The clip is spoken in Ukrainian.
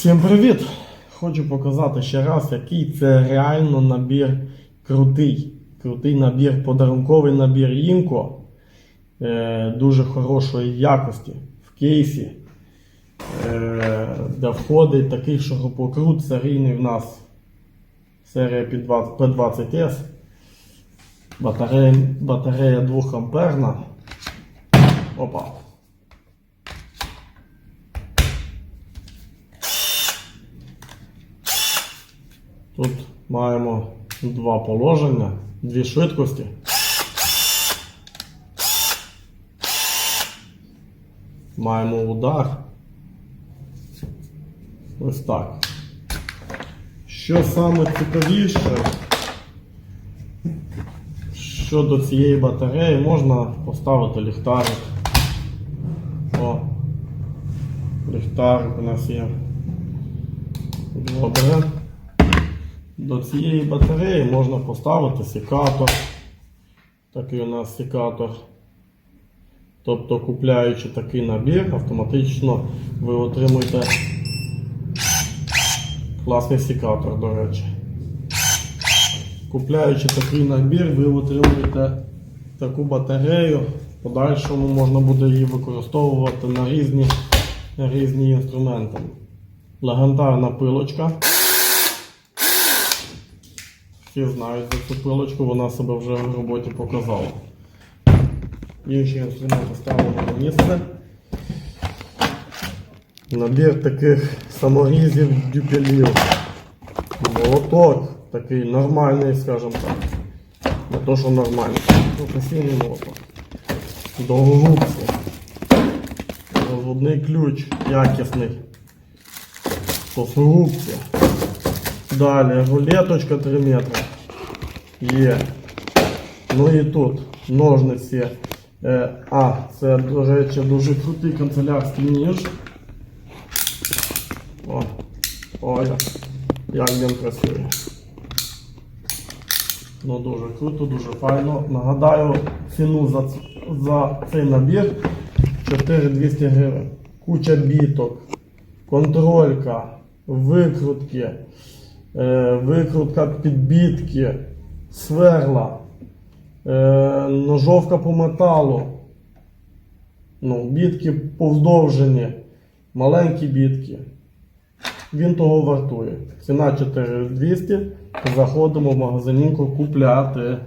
Всім привіт! Хочу показати ще раз, який це реально набір крутий. Крутий набір, подарунковий набір Інко. Е, дуже хорошої якості в кейсі. Е, де входить такий шурупокрут серійний в нас. Серія P20S. Батарея, батарея 2 амперна. Опа. Тут маємо два положення, дві швидкості. Маємо удар. Ось так. Що саме цікавіше, щодо цієї батареї можна поставити ліхтарик. О, ліхтарик у нас є. Добре. До цієї батареї можна поставити секатор. Такий у нас секатор. Тобто, купляючи такий набір, автоматично ви отримуєте класний секатор, до речі. Купляючи такий набір, ви отримуєте таку батарею. Подальшому можна буде її використовувати на різні, на різні інструменти. Легендарна пилочка. Всі знають за цю пилочку, вона себе вже в роботі показала. Інші інструменти ставимо на місце. Набір таких саморізів дюпелів. Молоток такий нормальний, скажімо так. Не то, що нормальний. Професійний молоток. Довгорубці. Розводний ключ якісний. Сосорубці. Далі рулеточка 3 метри. Є. Ну і тут ножниці. Е, а, це, до речі, дуже крутий канцелярський ніж. О, ой, як він працює. Ну дуже круто, дуже файно. Нагадаю, ціну за, за цей набір 4200 гривень. Куча біток, контролька, викрутки, викрутка підбітки, сверла, е, ножовка по металу. Ну, бітки повздовжені, маленькі бітки. Він того вартує. Ціна 4200. Заходимо в магазинінку купляти.